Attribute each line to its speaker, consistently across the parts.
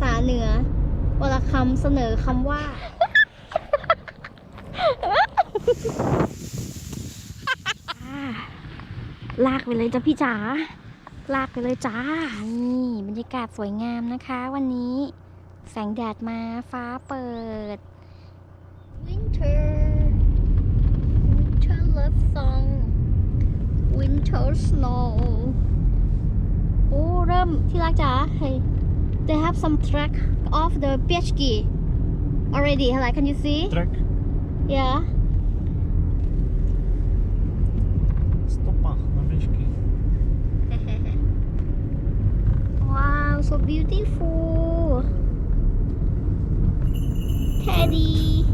Speaker 1: ษาเหนือวลคำเสนอคำว่า ลากไปเลยจ้ะพี่จ๋า ลากไปเลยจ้า นี่บรรยากาศสวยงามนะคะ วันนี้แสงแดดมาฟ้าเปิด Winter Winter love song Winter snow โอ้ เริ่มที่รักจ๋า Hey they have some track of the Piechki already like can you see
Speaker 2: Track.
Speaker 1: yeah
Speaker 2: Stopa na myszki.
Speaker 1: wow so beautiful Teddy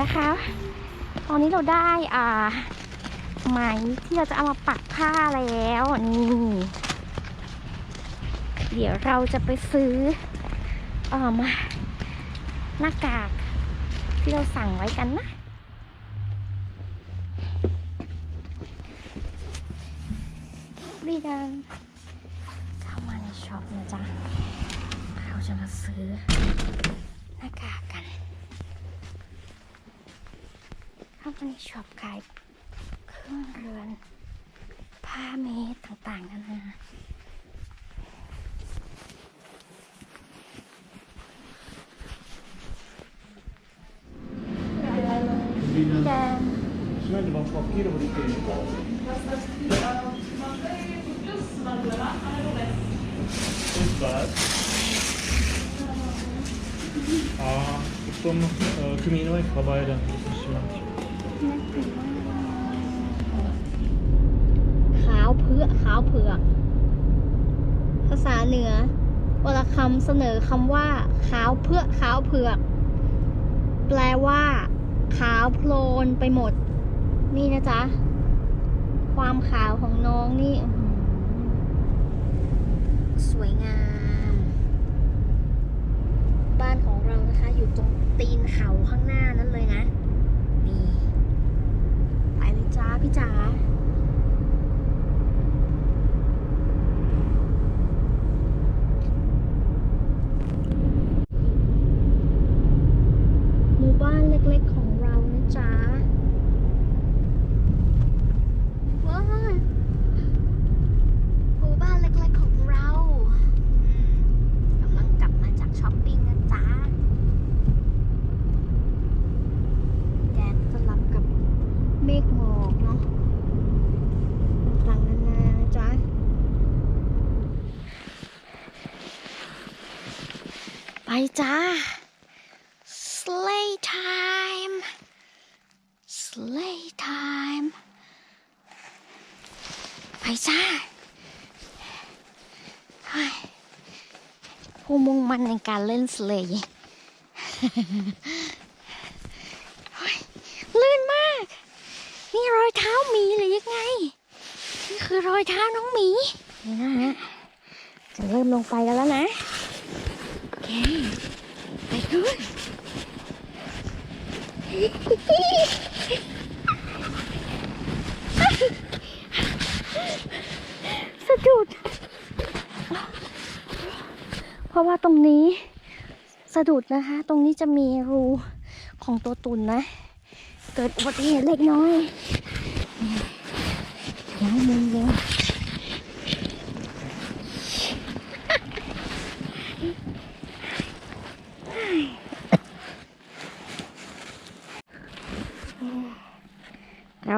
Speaker 1: นะคะ ตอนนี้เราได้อ่าไหมที่เราจะเอามาปักผ้าแล้วนี่ เดี๋ยวเราจะไปซื้อเอ่อมาหน้ากากที่เราสั่งไว้กันนะบีดันเข้ามาในช็อปนะจ๊ะ เราจะมาซื้อหน้ากากกัน เข้ามาในช็อปขายเครื่องเรือน ผ้าเมตรต่างๆนานาแกง
Speaker 2: Snälla, vad får kilo på ditt Där. Ja, потом э, куминовая хабайда.
Speaker 1: ขาวเผือกขาวเผือก ภาษาเหนือวลคำเสนอคำว่า ขาวเผือกขาวเผือก แปลว่า ขาวโพลนไปหมด นี่นะจ๊ะ ความขาวของน้องนี่ สวยงาม บ้านของเรานะคะ อยู่ตรงตีนเขาข้างหน้านั้นเลยนะ พี่จ๋า หมู่บ้านเล็กๆของเรานะจ๊ะว้ายหมู่บ้านเล็กๆของเราอืมกำลังกลับมาจากช้อปปิ้งนะจ๊ะ แดดสลับกับเมฆหมอกเนาะต่างๆนานานะจ๊ะ ไปจ้า Slay time Slay time ไปจ้าผู้มุ่งมั่นในการเล่นสเลย์เฮ้ยลื่นมาก นี่รอยเท้าหมีหรือยังไง นี่คือรอยเท้าน้องหมีนี่นะฮะจะเริ่มลงไปกันแล้วนะ เคไปเลยสะดุด เพราะว่าตรงนี้สะดุดนะคะ ตรงนี้จะมีรูของตัวตุ่นนะ เกิดอุบัติเหตุเล็กน้อยย้ายมุมเร็ว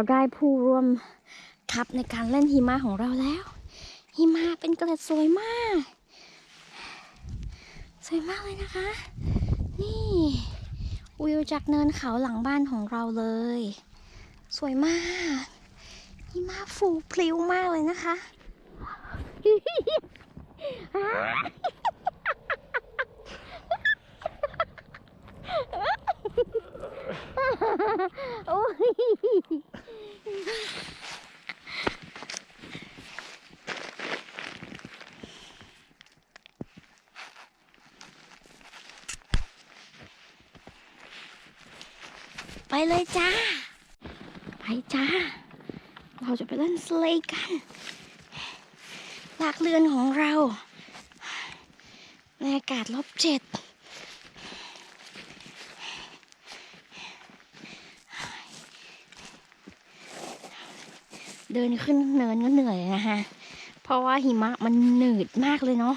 Speaker 1: เราได้ผู้ร่วมทัพในการเล่นหิมะของเราแล้ว หิมะเป็นเกล็ดสวยมาก สวยมากเลยนะคะ นี่วิวจากเนินเขาหลังบ้านของเราเลย สวยมากหิมะฟูพลิ้วมากเลยนะคะโอ้ย ไปเลยจ้า ไปจ้า เราจะไปเล่นสเลย์กัน ลากเรือนของเรา ในอากาศลบเจ็ด เดินขึ้นเนินก็เหนื่อยนะฮะเพราะว่าหิมะมันหนืดมากเลยเนาะ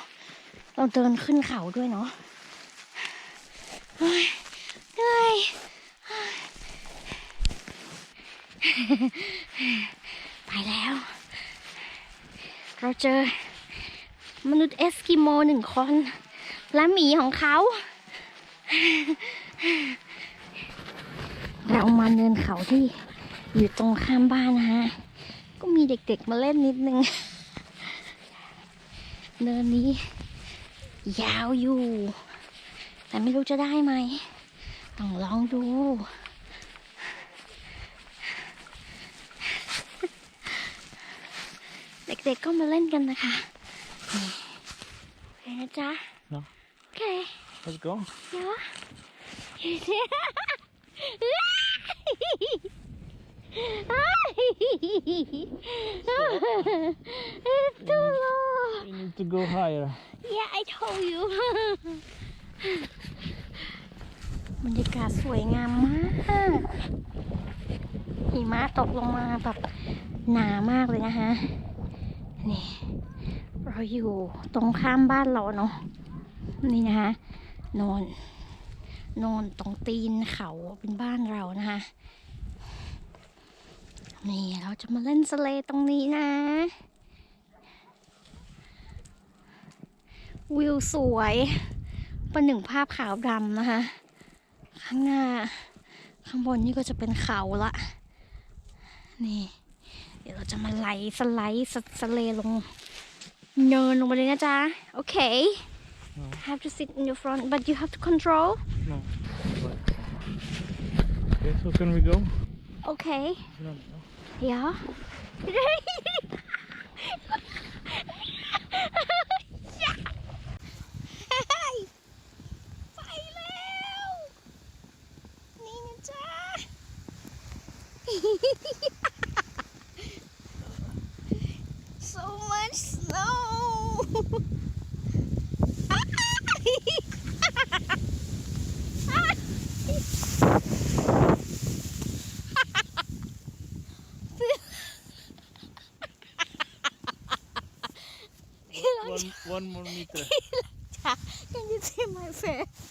Speaker 1: เราเดินขึ้นเขาด้วยเนาะเฮ้ยเหนื่อยไปแล้ว เราเจอมนุษย์เอสกิโมหนึ่งคน และหมีของเขา เรามาเนินเขาที่อยู่ตรงข้ามบ้านนะฮะ ก็มีเด็กๆมาเล่นนิดนึง เนินนี้ ยาวอยู่ แต่ไม่รู้จะได้ไหม ต้องลองดู เด็กๆก็มาเล่นกันนะคะนี่โอเคนะจ๊ะ
Speaker 2: เนอะ
Speaker 1: โอเค
Speaker 2: Let's go.
Speaker 1: เนาะ It's too low.
Speaker 2: We need to go higher.
Speaker 1: Yeah, I told you. บรรยากาศสวยงามมากหิมะตกลงมาแบบหนามากเลยนะคะ นี่ เราอยู่ตรงข้ามบ้านเราเนาะ นี่นะคะโนอนโนอนตรงตีนเขาเป็นบ้านเรานะคะ นี่เราจะมาเล่นสเลดตรงนี้นะ วิวสวยเป็นหนึ่งภาพขาวดำนะคะ ข้างหน้า ข้างบนนี่ก็จะเป็นเขาละ นี่ เดี๋ยวเราจะมาไล่สไลด์สสเลลง เนินลงไปเลยนะจ๊ะ โอเค
Speaker 2: No.
Speaker 1: have to sit in the front but you have to control
Speaker 2: No. But... Okay, so can we go?
Speaker 1: okay
Speaker 2: No, no.
Speaker 1: Yeah ไปแล้วนี่นะจ๊ะ so much snow พี่เรา
Speaker 2: One, one more meter.
Speaker 1: จ้ะ Can you see my face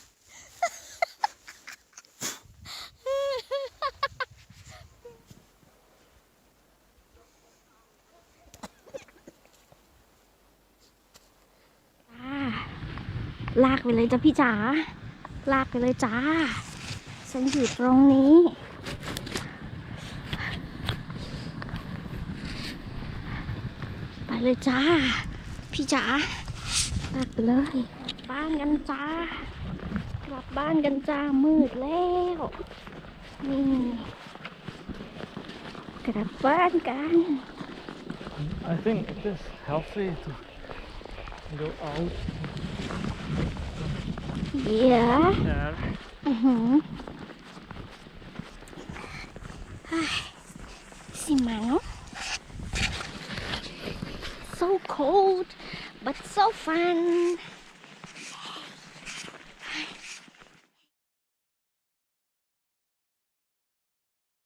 Speaker 1: จ้าลากไปเลยจ้ะพี่จ๋า ลากไปเลยจ้า ฉันอยู่ตรงนี้ ไปเลยจ้า พี่จ๋าลากไปเลยบ้านกันจ้ากลับบ้านกันจ้ามืดแล้วนี่กลับบ้านกัน
Speaker 2: I think it is healthy to go out
Speaker 1: เดี๋ยว cold but so fun